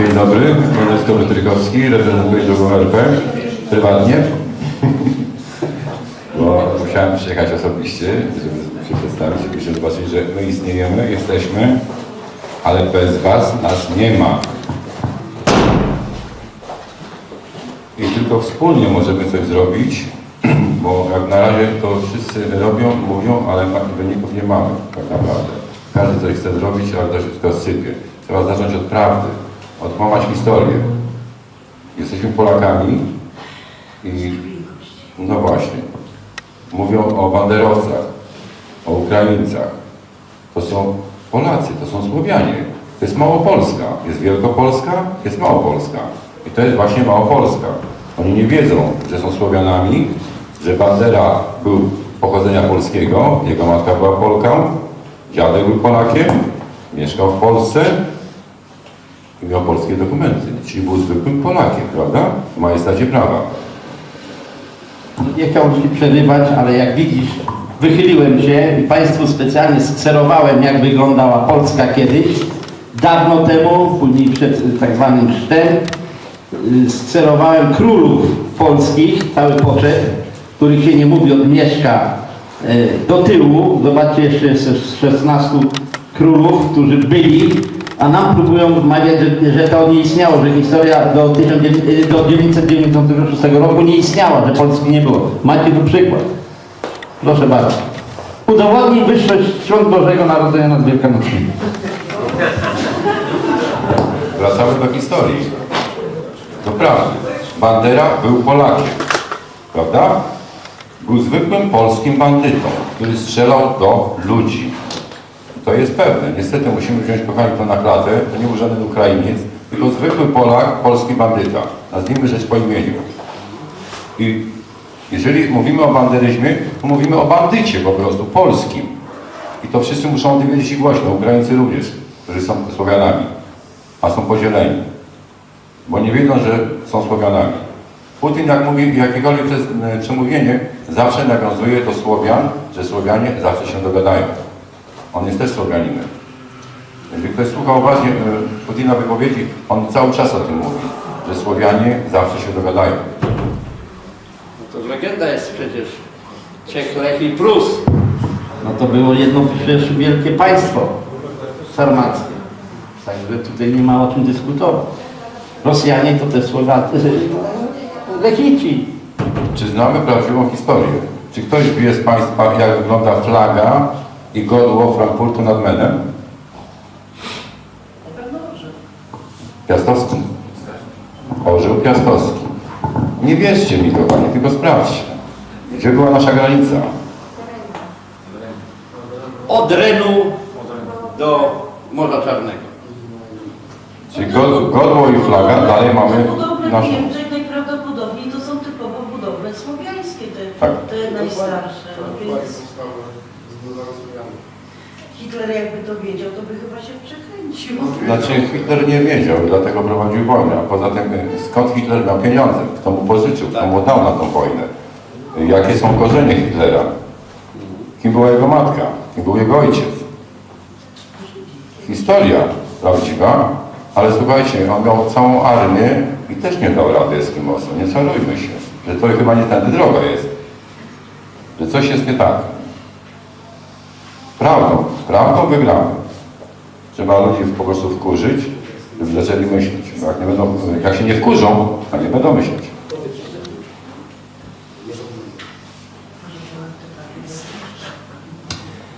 Dzień dobry, Ernest Kobrytrykowski, reprezentuję drugą RP, prywatnie. Bo musiałem przyjechać osobiście, żeby się przedstawić, żebyście zobaczyć, że my istniejemy, jesteśmy, ale bez Was nas nie ma. I tylko wspólnie możemy coś zrobić, bo jak na razie to wszyscy robią, mówią, ale wyników nie mamy tak naprawdę. Każdy coś chce zrobić, ale to się wszystko sypie. Trzeba zacząć od prawdy, odkłamać historię. Jesteśmy Polakami i no właśnie, mówią o banderowcach, o Ukraińcach. To są Polacy, to są Słowianie. To jest Małopolska. Jest Wielkopolska, jest Małopolska. I to jest właśnie Małopolska. Oni nie wiedzą, że są Słowianami, że Bandera był pochodzenia polskiego, jego matka była Polką, dziadek był Polakiem, mieszkał w Polsce miał polskie dokumenty. Czyli był zwykłym Polakiem, prawda? W majestacie prawa. Nie chciałbym Ci przerywać, ale jak widzisz, wychyliłem się i Państwu specjalnie skserowałem, jak wyglądała Polska kiedyś. Dawno temu, później przed tak zwanym chrztem, y, skserowałem królów polskich, cały poczet, których się nie mówi od Mieszka y, do tyłu. Zobaczcie jeszcze jest 16 królów, którzy byli, a nam próbują wmawiać, że, że to nie istniało, że historia do, 1900 y, do 996 roku nie istniała, że Polski nie było. Macie tu przykład. Proszę bardzo. Udowodnij wyższość świąt Bożego Narodzenia nad Wielkanocnymi. Wracamy do historii. To prawda. Bandera był Polakiem. Prawda? Był zwykłym polskim bandytą, który strzelał do ludzi. To jest pewne. Niestety musimy wziąć, kochani, to na klatę. To nie był żaden Ukrainiec, tylko zwykły Polak, polski bandyta. Nazwijmy rzecz po imieniu. I jeżeli mówimy o banderyzmie, to mówimy o bandycie po prostu, polskim. I to wszyscy muszą o tym wiedzieć głośno, Ukraińcy również, którzy są Słowianami, a są podzieleni. Bo nie wiedzą, że są Słowianami. Putin, jak mówi jakiekolwiek przemówienie, zawsze nawiązuje do Słowian, że Słowianie zawsze się dogadają. On jest też Słowianinem. Jeżeli ktoś słucha uważnie e, Putina wypowiedzi, on cały czas o tym mówi, że Słowianie zawsze się dogadają. To legenda jest przecież. Czech, Lech i Prus. No to było jedno przecież wielkie państwo sarmackie. Także tutaj nie ma o czym dyskutować. Rosjanie to też Słowacy, Lechici. Czy znamy prawdziwą historię? Czy ktoś wie z Państwa, jak wygląda flaga i godło Frankfurtu nad Menem? Piastowski. Orzeł Piastowski. Nie wierzcie mi, kochani, tylko sprawdźcie. Gdzie była nasza granica? Od Renu do Morza Czarnego. Czyli god- godło i flaga, dalej mamy Budowle. Niemczech najprawdopodobniej to są typowo budowle słowiańskie, te, Tak. te najstarsze. No więc Hitler jakby to wiedział, to by chyba się przekręcił. Znaczy Hitler nie wiedział, dlatego prowadził wojnę. A poza tym y, skąd Hitler miał pieniądze? Kto mu pożyczył? Kto mu dał na tą wojnę? Jakie są korzenie Hitlera? Kim była jego matka? Kim był jego ojciec? Historia prawdziwa, ale słuchajcie, on miał całą armię i też nie dał rady Eskimosom. Nie czarujmy się, że to chyba nie tędy droga jest. Że coś jest nie tak. Prawdą, prawdą wygramy. Trzeba ludzi po prostu wkurzyć, żeby zaczęli myśleć. Jak, nie będą, jak się nie wkurzą, to nie będą myśleć.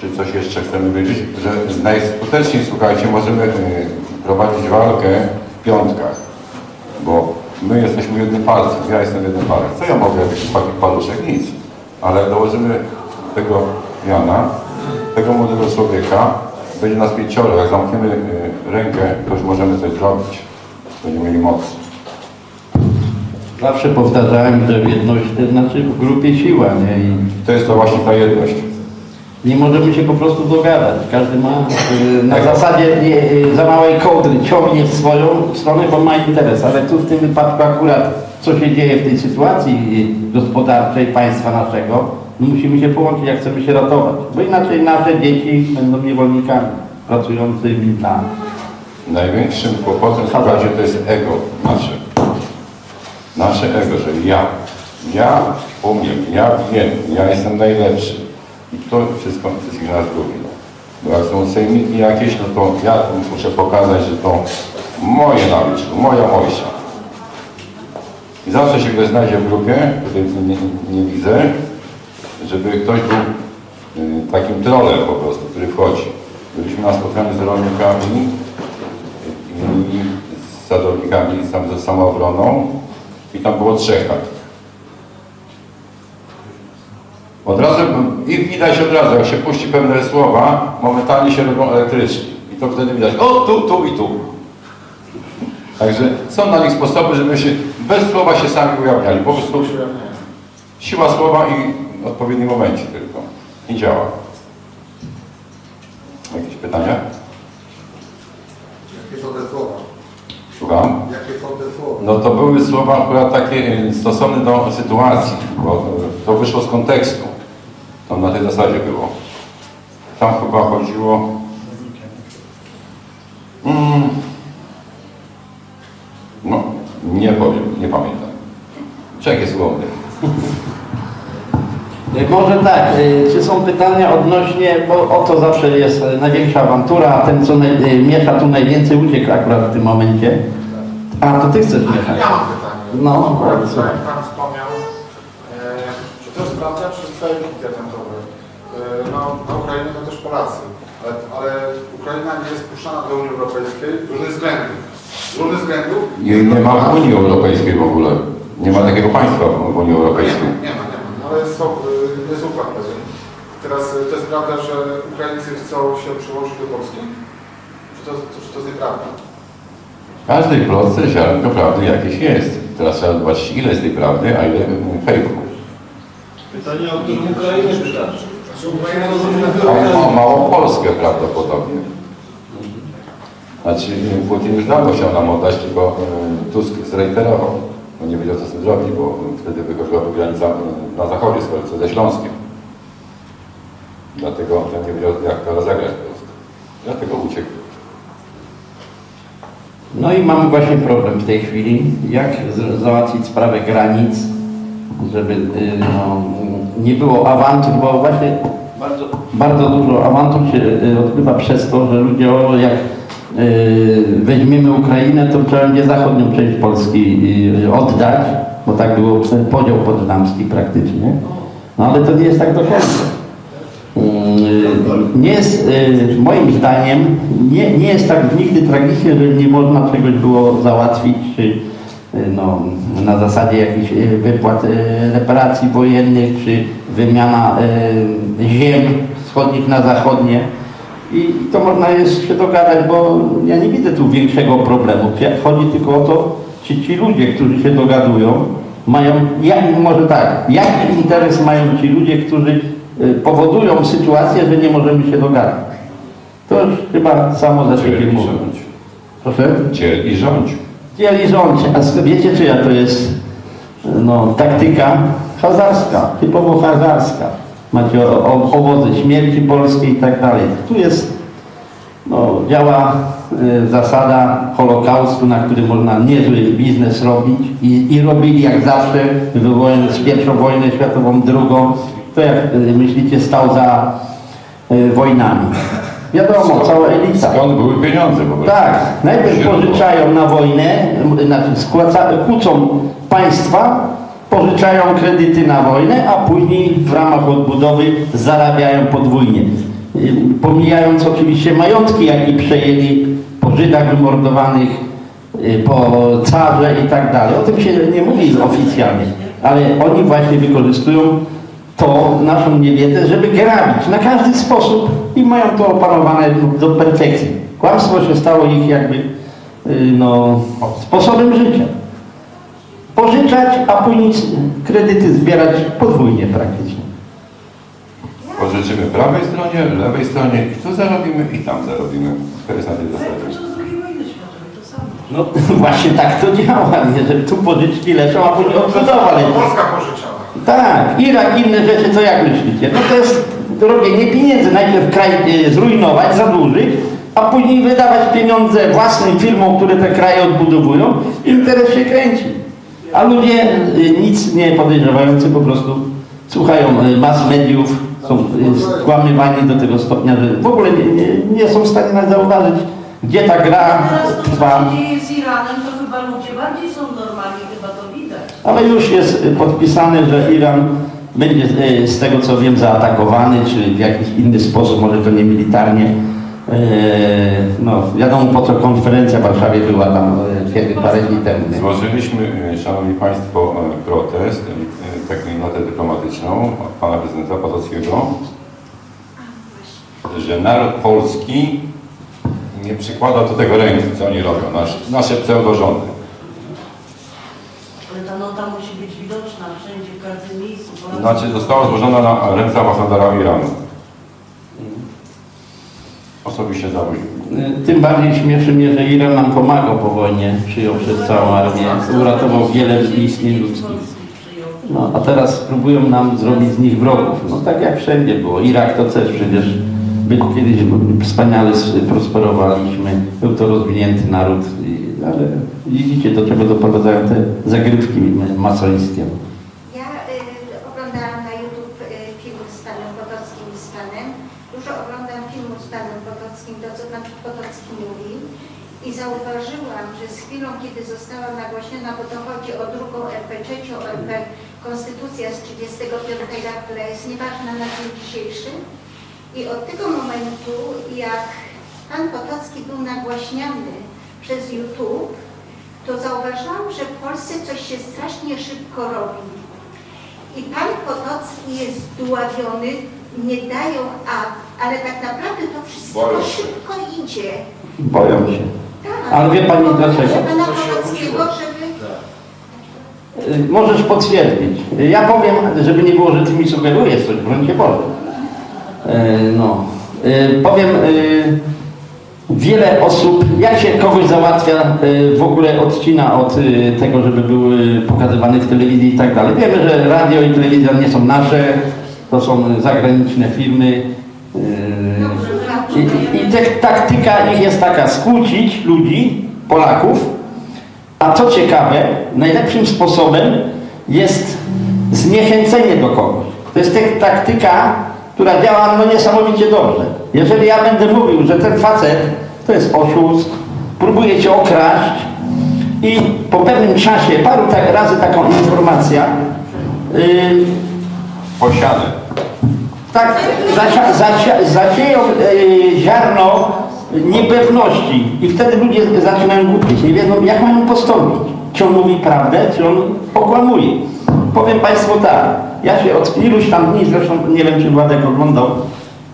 Czy coś jeszcze chcemy wiedzieć? Że najskuteczniej, słuchajcie, możemy y, prowadzić walkę w piątkach. Bo my jesteśmy jednym palcem, ja jestem jednym palcem. Co ja mogę, jakiś paluszek? Nic. Ale dołożymy tego Jana, tego młodego człowieka, będzie nas pięcioro. Jak zamkniemy y, rękę, to już możemy coś zrobić. Będziemy mieli moc. Zawsze powtarzałem, że jedność to znaczy w grupie siła, nie? I To jest to właśnie ta jedność. nie możemy się po prostu dogadać. Każdy ma y, na Tak. zasadzie y, za małej kołdry ciągnie w swoją stronę, bo ma interes. Ale tu w tym wypadku akurat co się dzieje w tej sytuacji y, gospodarczej państwa naszego, musimy się połączyć, jak chcemy się ratować. Bo inaczej nasze dzieci będą niewolnikami pracującymi dla Największym kłopotem, słuchajcie, to jest ego nasze. Nasze ego, że ja, ja umiem, ja wiem, ja jestem najlepszy. I to wszystko wszystkich nas gubi. Bo jak są sejmiki jakieś, no to ja muszę pokazać, że to moje nawyczku, moja mojsza. I zawsze się ktoś znajdzie w grupie, tutaj nie, nie, nie widzę, żeby ktoś był y, takim trolem po prostu, który wchodzi. Byliśmy na spotkaniu z rolnikami i z sadownikami tam ze samoobroną i tam było trzech takich. Od razu, i widać od razu, jak się puści pewne słowa, momentalnie się robią elektryczni. I to wtedy widać, o tu, tu i tu. Także są na nich sposoby, żeby się bez słowa się sami ujawniali. Po prostu siła słowa i odpowiednim momencie tylko. I działa. Jakieś pytania? Jakie są te słowa? Słucham? Jakie są te słowa? No to były słowa akurat takie y, stosowne do sytuacji, bo to wyszło z kontekstu. To na tej zasadzie było. Tam chyba chodziło... Mm, no, nie powiem, nie pamiętam. Czek jest słowny. Y, Może tak, y, czy są pytania odnośnie, bo o to zawsze jest y, największa awantura, a ten co naj, y, miesza tu najwięcej uciekł akurat w tym momencie. A, to ty chcesz mieszać. Ja mam pytanie. No, Bo bardzo. Jak Pan wspomniał, e, czy to jest prawda, czy fake internetowe? E, no, na Ukrainie to też Polacy, ale, ale Ukraina nie jest puszczana do Unii Europejskiej z różnych względów. Z różnych względów. Jej nie ma w Unii Europejskiej w ogóle. Nie ma takiego państwa w Unii Europejskiej. Nie ma, nie ma, ale są, e, jest układ pewien. Teraz e, to jest prawda, że Ukraińcy chcą się przyłączyć do Polski? Czy to, czy to jest nieprawda? W każdej plotce ziarnko prawdy jakieś jest. Teraz trzeba zobaczyć ile jest tej prawdy, a ile fejku. Pytanie o którą Ukrainę pytasz? To O, małą Polskę prawdopodobnie. Znaczy Putin już dawno chciał nam oddać, tylko y, Tusk zreiterował. No nie wiedział co z tym zrobić, bo wtedy wychodziłaby granica na zachodzie z Polsce, ze Śląskiem. Dlatego on nie wiedział jak to rozegrać po prostu. Dlatego uciekł. No i mamy właśnie problem w tej chwili, jak załatwić sprawę granic, żeby y, no, nie było awantur, bo właśnie bardzo, bardzo dużo awantur się y, odbywa przez to, że ludzie, jak weźmiemy Ukrainę, to trzeba będzie zachodnią część Polski y, oddać, bo tak ten podział poddamski praktycznie. No ale to nie jest tak do końca. Mm, Nie jest, y, moim zdaniem, nie, nie jest tak nigdy tragicznie, że nie można czegoś było załatwić, czy y, no, na zasadzie jakichś y, wypłat y, reparacji wojennych, czy wymiana y, ziem wschodnich na zachodnie. I to można jest się dogadać, bo ja nie widzę tu większego problemu. Chodzi tylko o to, czy ci ludzie, którzy się dogadują, mają, jak, może tak, jaki interes mają ci ludzie, którzy y, powodują sytuację, że nie możemy się dogadać. To już chyba samo za siebie Dziel i mówi. rządź. Proszę? Dziel i rządź. Dzieli rządź, a wiecie czyja to jest no, taktyka hazarska, typowo hazarska. Macie o, o, owoce śmierci polskiej i tak dalej. Tu jest, no, działa y, zasada Holokaustu, na którym można niezły biznes robić i, i robili jak zawsze, wywołując pierwszą wojnę światową, drugą, to jak y, myślicie stał za y, wojnami. Wiadomo, cała elita. Skąd były pieniądze w ogóle? Tak, najpierw pożyczają na wojnę, znaczy skłaca, kłócą państwa, pożyczają kredyty na wojnę, a później w ramach odbudowy zarabiają podwójnie. Y, Pomijając oczywiście majątki, jakie przejęli po Żydach wymordowanych, y, po carze i tak dalej. O tym się nie mówi oficjalnie, ale oni właśnie wykorzystują to naszą niewiedzę, żeby grabić na każdy sposób i mają to opanowane do perfekcji. Kłamstwo się stało ich jakby y, no, sposobem życia. Pożyczać, a później kredyty zbierać podwójnie praktycznie. Pożyczymy prawej stronie, lewej stronie i tu zarobimy i tam zarobimy. To jest na tej zasadzie. No właśnie tak to działa, nie? że tu pożyczki lecą, a później odbudowa. Polska pożyczała. Tak, Irak, inne rzeczy, to jak myślicie? No to jest robienie pieniędzy. Najpierw kraj y, zrujnować, zadłużyć, a później wydawać pieniądze własnym firmom, które te kraje odbudowują, interes się kręci. A ludzie y, nic nie podejrzewający po prostu słuchają y, mass mediów, są y, skłamywani do tego stopnia, że w ogóle nie, nie, nie są w stanie nawet zauważyć, gdzie ta gra Teraz trwa. się dzieje z Iranem, to chyba ludzie bardziej są normalni, chyba to widać. Ale już jest podpisane, że Iran będzie z tego co wiem zaatakowany, czy w jakiś inny sposób, może to nie militarnie. No, wiadomo po co konferencja w Warszawie była tam kiedy parę dni temu. Złożyliśmy, e, Szanowni Państwo, e, protest, e, taką notę dyplomatyczną od Pana Prezydenta Potockiego, że naród polski nie przykłada do tego ręki, co oni robią, nasze, nasze pseudorządy. Ale ta nota musi być widoczna wszędzie, w każdym miejscu. Znaczy została złożona na ręce ambasadora Iranu. Osobiście zawoził. Y, Tym bardziej śmieszy mnie, że Iran nam pomagał po wojnie, przyjął przez całą armię, uratował wiele istnień ludzkich. No, a teraz próbują nam zrobić z nich wrogów. No tak jak wszędzie było. Irak to też przecież my kiedyś wspaniale prosperowaliśmy. Był to rozwinięty naród, ale widzicie do czego doprowadzają te zagrywki masońskie. Ja y, oglądałam na YouTube y, film z panem Potockim i z panem. Dużo oglądam filmu z panem Potockim, to co pan Potocki mówi. I zauważyłam, że z chwilą, kiedy została nagłośniona, bo to chodzi o drugą RP, trzecią RP, Konstytucja z 35 lat, która jest nieważna na dzień dzisiejszy. I od tego momentu, jak pan Potocki był nagłaśniany przez YouTube, to zauważyłam, że w Polsce coś się strasznie szybko robi. I pan Potocki jest dławiony, nie dają a, ale tak naprawdę to wszystko Boją się. szybko idzie. Boją się. Tak. Ale wie pani dlaczego? pana żeby... Y, Możesz potwierdzić. Ja powiem, żeby nie było, że ty mi sugerujesz coś, broń Cię Boże. Y, No. Y, Powiem, y, wiele osób, jak się kogoś załatwia, y, w ogóle odcina od y, tego, żeby były pokazywane w telewizji i tak dalej. Wiemy, że radio i telewizja nie są nasze, to są zagraniczne firmy. I, i te, taktyka ich jest taka, skłócić ludzi, Polaków, a co ciekawe, najlepszym sposobem jest zniechęcenie do kogoś. To jest te- taktyka, która działa no niesamowicie dobrze. Jeżeli ja będę mówił, że ten facet to jest oszust, próbuje cię okraść i po pewnym czasie, paru tak razy taką informacja, yy, Posiadę. Tak zasia, zasia, zasieją e, ziarno niepewności i wtedy ludzie zaczynają głupieć, nie wiedzą jak mają postąpić. Czy on mówi prawdę, czy on okłamuje. Powiem Państwu tak, ja się od iluś tam dni, zresztą nie wiem czy Władek oglądał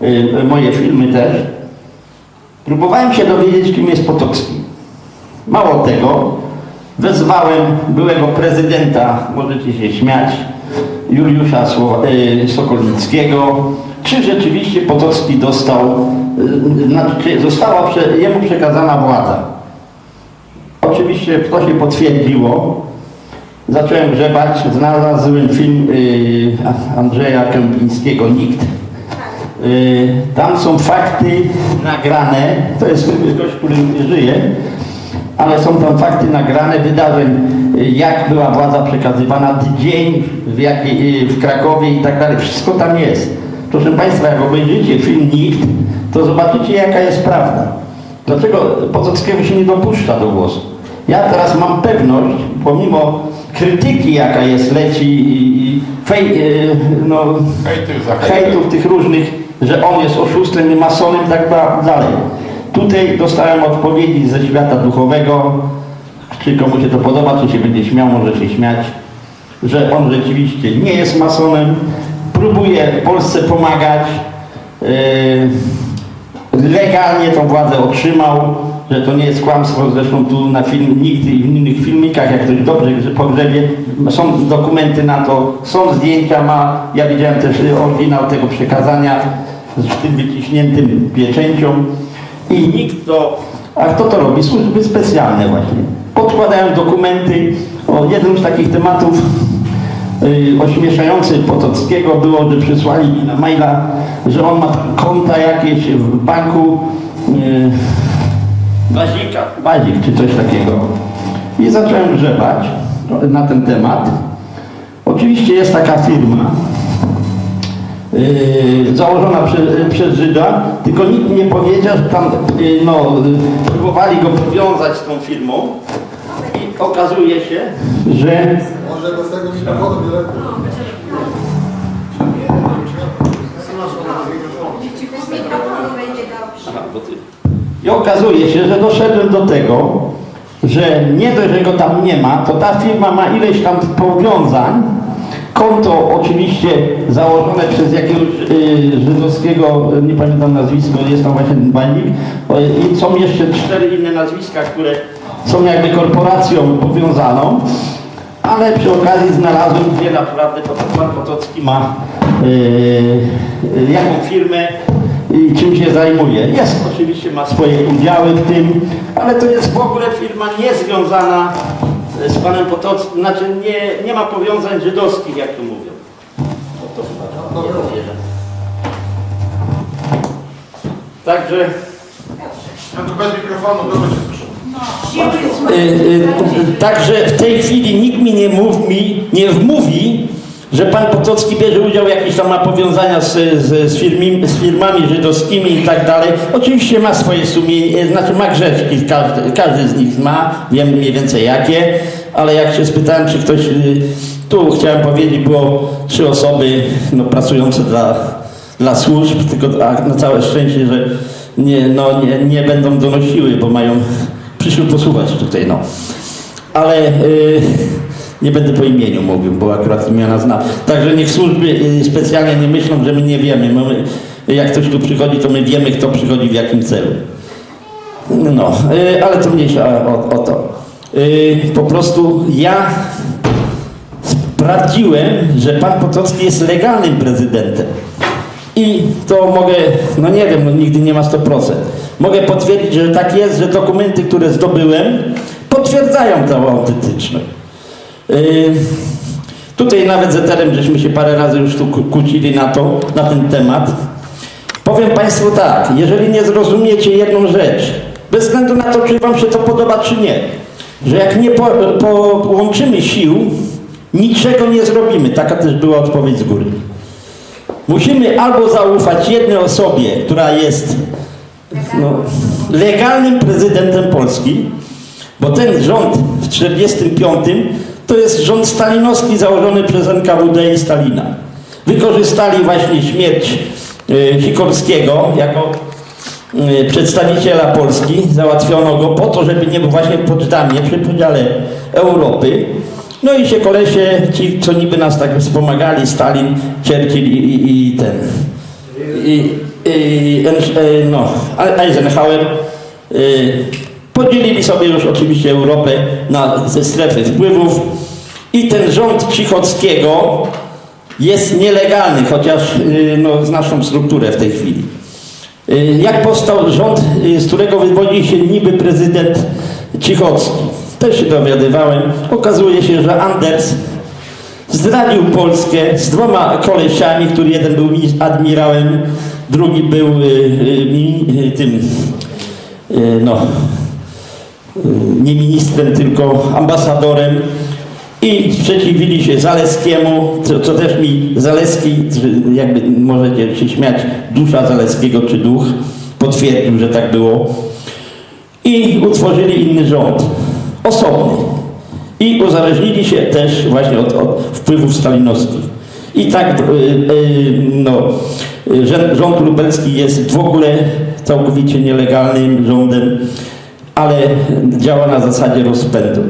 e, moje filmy też, próbowałem się dowiedzieć kim jest Potocki. Mało tego, wezwałem byłego prezydenta, możecie się śmiać, Juliusza y, Sokolickiego, czy rzeczywiście Potocki dostał, y, znaczy została jemu przekazana władza. Oczywiście to się potwierdziło. Zacząłem grzebać, znalazłem film y, Andrzeja Kępińskiego Nikt. Tam są fakty nagrane, to jest gość, który żyje, ale są tam fakty nagrane wydarzeń, jak była władza przekazywana, dzień w, jakiej, y, w Krakowie i tak dalej. Wszystko tam jest. Proszę Państwa, jak obejrzycie film Nikt, to zobaczycie jaka jest prawda. Dlaczego Potockiego się nie dopuszcza do głosu? Ja teraz mam pewność, pomimo krytyki jaka jest leci i, fej, y, no, hejtów tych różnych, że on jest oszustem i masonem i tak da- dalej. Tutaj dostałem odpowiedzi ze świata duchowego, czy komu się to podoba, czy się będzie śmiał, może się śmiać, że on rzeczywiście nie jest masonem, próbuje Polsce pomagać, yy, legalnie tą władzę otrzymał, że to nie jest kłamstwo, zresztą tu na film, nigdy i w innych filmikach, jak ktoś dobrze pogrzebie, są dokumenty na to, są zdjęcia, ma, ja widziałem też oryginał tego przekazania z tym wyciśniętym pieczęcią i nikt to, a kto to robi? Służby specjalne właśnie. Podkładają dokumenty, o jednym z takich tematów yy, ośmieszający Potockiego było, że przysłali mi na maila, że on ma konta jakieś w banku yy, Bajka, Bazik czy coś takiego. I zacząłem grzebać na ten temat. Oczywiście jest taka firma, yy, założona przez, przez Żyda, tylko nikt nie powiedział, że tam yy, no, próbowali go powiązać z tą firmą i okazuje się, że Może bez tego mikrofonu dobrze. I okazuje się, że doszedłem do tego, że nie dość, że go tam nie ma, to ta firma ma ileś tam powiązań. Konto oczywiście założone przez jakiegoś y, żydowskiego, y, nie pamiętam nazwisko, jest tam właśnie ten bańnik. O, I są jeszcze cztery inne nazwiska, które są jakby korporacją powiązaną. Ale przy okazji znalazłem, gdzie naprawdę pan Potocki ma y, y, jaką firmę i czym się zajmuje. Jest oczywiście, ma swoje udziały w tym, ale to jest w ogóle firma niezwiązana z panem Potockim, znaczy nie, nie ma powiązań żydowskich, jak tu mówią. No to chyba nie wiem. Także No to bez mikrofonu dobrze się słyszę. Siły Y, y, Także w tej chwili nikt mi nie mówi, nie wmówi, że pan Potocki bierze udział, jakieś tam ma powiązania z, z, z, firmi, z firmami żydowskimi i tak dalej. Oczywiście ma swoje sumienie, znaczy ma grzeszki, każdy, każdy z nich ma, wiem mniej więcej jakie, ale jak się spytałem, czy ktoś, y, tu chciałem powiedzieć, było trzy osoby no, pracujące dla, dla służb, tylko a na całe szczęście, że nie, no, nie, nie będą donosiły, bo mają przyszły posłuchać tutaj, no. Ale y, nie będę po imieniu mówił, bo akurat imiona znam. Także niech służby y, specjalnie nie myślą, że my nie wiemy. My, jak ktoś tu przychodzi, to my wiemy, kto przychodzi w jakim celu. No, y, ale to mniejsza o, o to. Y, po prostu ja sprawdziłem, że pan Potocki jest legalnym prezydentem. I to mogę, no nie wiem, no nigdy nie ma 100%. Mogę potwierdzić, że tak jest, że dokumenty, które zdobyłem, potwierdzają tą autentyczność. Yy, tutaj nawet z Eterem żeśmy się parę razy już tu kłócili na to, na ten temat. Powiem Państwu tak, jeżeli nie zrozumiecie jedną rzecz, bez względu na to, czy Wam się to podoba, czy nie, że jak nie po, połączymy sił, niczego nie zrobimy. Taka też była odpowiedź z góry. Musimy albo zaufać jednej osobie, która jest no, legalnym prezydentem Polski, bo ten rząd w 1945 to jest rząd stalinowski założony przez NKWD i Stalina. Wykorzystali właśnie śmierć y, Sikorskiego jako y, przedstawiciela Polski, załatwiono go po to, żeby nie był właśnie w Poczdamie przy podziale Europy. No i się kolesie, ci co niby nas tak wspomagali, Stalin, Churchill i, i, i ten, i, i, e, no, Eisenhower y, podzielili sobie już oczywiście Europę na ze strefy wpływów i ten rząd Cichockiego jest nielegalny, chociaż y, no, znaczną strukturę w tej chwili. Y, Jak powstał rząd, y, z którego wywodzi się niby prezydent Cichocki? Też się dowiadywałem. Okazuje się, że Anders zdradził Polskę z dwoma kolesiami, który jeden był mi- admirałem, drugi był tym, no, nie ministrem, tylko ambasadorem i sprzeciwili się Zaleskiemu, co, co też mi Zaleski, jakby możecie się śmiać, dusza Zaleskiego czy duch, potwierdził, że tak było. I utworzyli inny rząd, osobny. I uzależnili się też właśnie od, od wpływów stalinowskich. I tak y, y, no, y, rząd lubelski jest w ogóle całkowicie nielegalnym rządem, ale działa na zasadzie rozpędu.